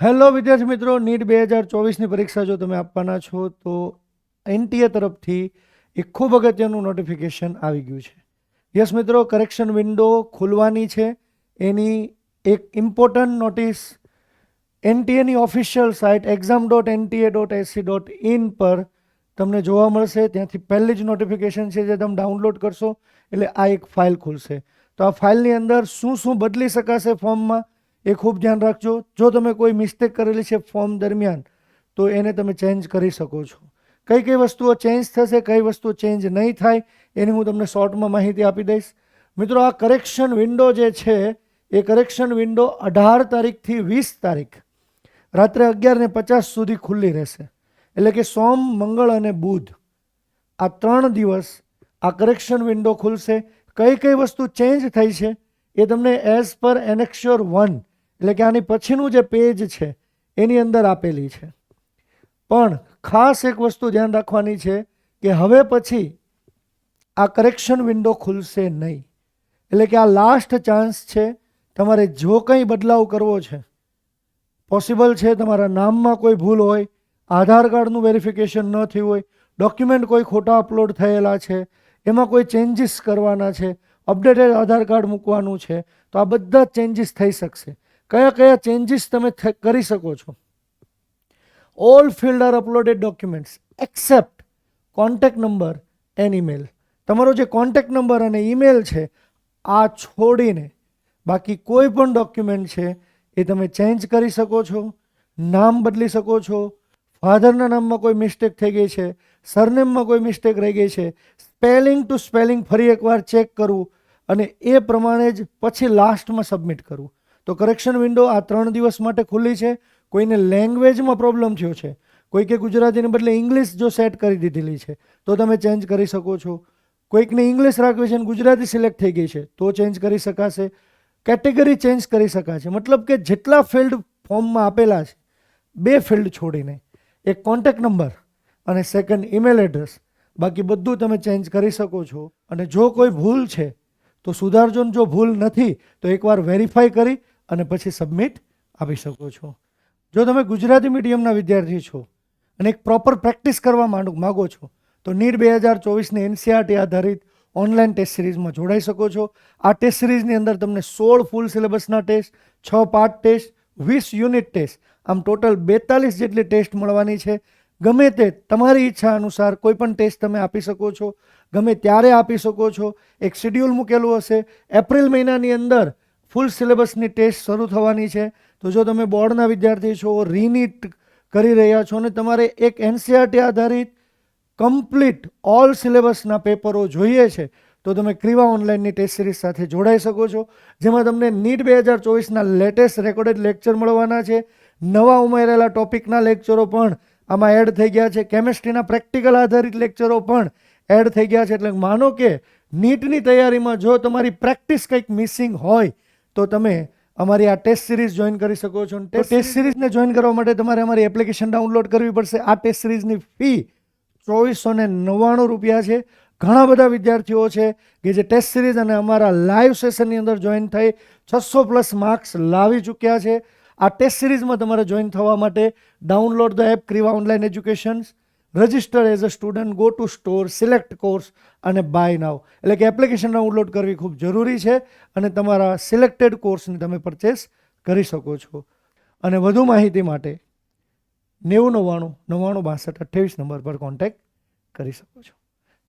Hello વિદ્યાર્થી મિત્રો, NEET બે હજાર ચોવીસની પરીક્ષા જો તમે આપવાના છો, તો એનટીએ તરફથી એક ખૂબ અગત્યનું નોટિફિકેશન આવી ગયું છે. યસ મિત્રો કરેક્શન વિન્ડો ખુલવાની છે. એની એક important notice એનટીએની official site exam dot NTA dot AC dot in પર તમને જોવા મળશે. ત્યાંથી પહેલી જ નોટિફિકેશન છે જે તમે ડાઉનલોડ કરશો, એટલે આ એક ફાઇલ ખુલશે. તો આ ફાઇલની અંદર શું શું બદલી શકાશે ફોર્મમાં એ ખૂબ ધ્યાન રાખજો. જો તમે કોઈ મિસ્ટેક કરેલી છે ફોર્મ દરમિયાન, તો એને તમે ચેન્જ કરી શકો છો. કઈ કઈ વસ્તુઓ ચેન્જ થશે, કઈ વસ્તુ ચેન્જ નહીં થાય, એની હું તમને શોર્ટમાં માહિતી આપી દઈશ. મિત્રો, આ કરેક્શન વિન્ડો જે છે, એ કરેક્શન વિન્ડો અઢાર તારીખથી વીસ તારીખ. રાત્રે અગિયારને પચાસ સુધી ખુલ્લી રહેશે. એટલે કે સોમ, મંગળ અને બુધ. આ ત્રણ દિવસ આ કરેક્શન વિન્ડો ખુલશે. કઈ કઈ વસ્તુ ચેન્જ થઈ છે, એ તમને એઝ પર એનેક્સ્યોર વન એટલે કે આની પછીનું જે પેજ છે, એની અંદર આપેલી છે. પણ ખાસ એક વસ્તુ ધ્યાન રાખવાની છે કે હવે પછી આ કરેક્શન વિન્ડો ખુલશે નહીં. એટલે કે આ લાસ્ટ ચાન્સ છે, તમારે જો કંઈ બદલાવ કરવો છે પોસિબલ છે તમારા નામમાં કોઈ ભૂલ હોય, આધાર કાર્ડનું વેરિફિકેશન ન થયું હોય ડોક્યુમેન્ટ કોઈ ખોટા અપલોડ થયેલા છે, એમાં કોઈ ચેન્જીસ કરવાના છે અપડેટેડ આધાર કાર્ડ મૂકવાનું છે, તો આ બધા ચેન્જીસ થઈ શકશે. કયા કયા ચેન્જીસ તમે કરી શકો છો? All field are uploaded documents except contact number and email તમારો જે કોન્ટેક્ટ નંબર અને ઈમેલ છે, આ છોડીને બાકી કોઈ પણ ડોક્યુમેન્ટ છે, એ તમે ચેન્જ કરી શકો છો, નામ બદલી શકો છો ફાધરના નામમાં કોઈ મિસ્ટેક થઈ ગઈ છે સરનેમમાં કોઈ મિસ્ટેક રહી ગઈ છે સ્પેલિંગ ટુ સ્પેલિંગ ફરી એકવાર ચેક કરવું અને એ પ્રમાણે જ પછી લાસ્ટમાં સબમિટ કરવું. તો કરેક્શન વિન્ડો આ ત્રણ દિવસ માટે ખુલ્લી છે. કોઈને લેંગ્વેજમાં પ્રોબ્લેમ થયો છે. કોઈકે ગુજરાતીને બદલે ઇંગ્લિશ જો સેટ કરી દીધેલી છે, તો તમે ચેન્જ કરી શકો છો. કોઈકને ઇંગ્લિશ રાખવી છે અને ગુજરાતી સિલેક્ટ થઈ ગઈ છે, તો ચેન્જ કરી શકાશે. કેટેગરી ચેન્જ કરી શકાશે. મતલબ કે જેટલા ફિલ્ડ ફોર્મમાં આપેલા છે, બે ફિલ્ડ છોડીને, એક કોન્ટેક્ટ નંબર અને સેકન્ડ ઈમેલ એડ્રેસ બાકી બધું તમે ચેન્જ કરી શકો છો. અને જો કોઈ ભૂલ છે તો સુધારજો જો ભૂલ નથી, તો એકવાર વેરીફાઈ કરી અને પછી સબમિટ આપી શકો છો. જો તમે ગુજરાતી મીડિયમના વિદ્યાર્થી છો અને એક પ્રોપર પ્રેક્ટિસ કરવા માંડો માગો છો, તો નીટ બે હજાર ચોવીસની એનસીઆરટી આધારિત ઓનલાઈન ટેસ્ટ સિરીઝમાં જોડાઈ શકો છો. આ ટેસ્ટ સિરીઝની અંદર તમને સોળ ફૂલ સિલેબસના ટેસ્ટ છ પાર્ટ ટેસ્ટ વીસ યુનિટ ટેસ્ટ આમ ટોટલ બેતાલીસ જેટલી ટેસ્ટ મળવાની છે. ગમે તે તમારી ઈચ્છા અનુસાર કોઈ પણ ટેસ્ટ તમે આપી શકો છો, ગમે ત્યારે આપી શકો છો, એક શેડ્યુલ મૂકેલું હશે. એપ્રિલ મહિનાની અંદર ફૂલ સિલેબસની ટેસ્ટ શરૂ થવાની છે. તો જો તમે બોર્ડના વિદ્યાર્થી છો રીનીટ કરી રહ્યા છો અને તમારે એક એનસીઆરટી આધારિત કમ્પ્લીટ ઓલ સિલેબસના પેપરો જોઈએ છે, તો તમે ક્રિવા ઓનલાઈનની ટેસ્ટ સિરીઝ સાથે જોડાઈ શકો છો. જેમાં તમને નીટ બે હજાર ચોવીસના લેટેસ્ટ રેકોર્ડેડ લેક્ચર મળવાના છે. નવા ઉમેરેલા ટોપિકના લેક્ચરો પણ આમાં એડ થઈ ગયા છે કેમેસ્ટ્રીના પ્રેક્ટિકલ આધારિત લેક્ચરો પણ એડ થઈ ગયા છે. એટલે માનો કે નીટની તૈયારીમાં જો તમારી પ્રેક્ટિસ કંઈક મિસિંગ હોય તો તમે અમારી આ ટેસ્ટ સિરીઝ જોઈન કરી શકો છો. ટેસ્ટ સિરીઝને જોઈન કરવા માટે તમારે અમારી એપ્લિકેશન ડાઉનલોડ કરવી પડશે. આ ટેસ્ટ સિરીઝની ફી ચોવીસો ને નવ્વાણું રૂપિયા છે. ઘણા બધા વિદ્યાર્થીઓ છે કે જે ટેસ્ટ સિરીઝ અને અમારા લાઈવ સેશનની અંદર જોઈન થઈ છસો પ્લસ માર્ક્સ લાવી ચૂક્યા છે. આ ટેસ્ટ સિરીઝમાં તમારે જોઈન થવા માટે download the app Kriva online education register as a student go to store select course અને બાય નાવ એટલે કે એપ્લિકેશન ડાઉનલોડ કરવી ખૂબ જરૂરી છે અને તમારા સિલેક્ટેડ કોર્સને તમે પરચેસ કરી શકો છો. અને વધુ માહિતી માટે નેવું નવ્વાણું નવ્વાણું બાસઠ અઠ્ઠાવીસ નંબર પર કોન્ટેક્ટ કરી શકો છો.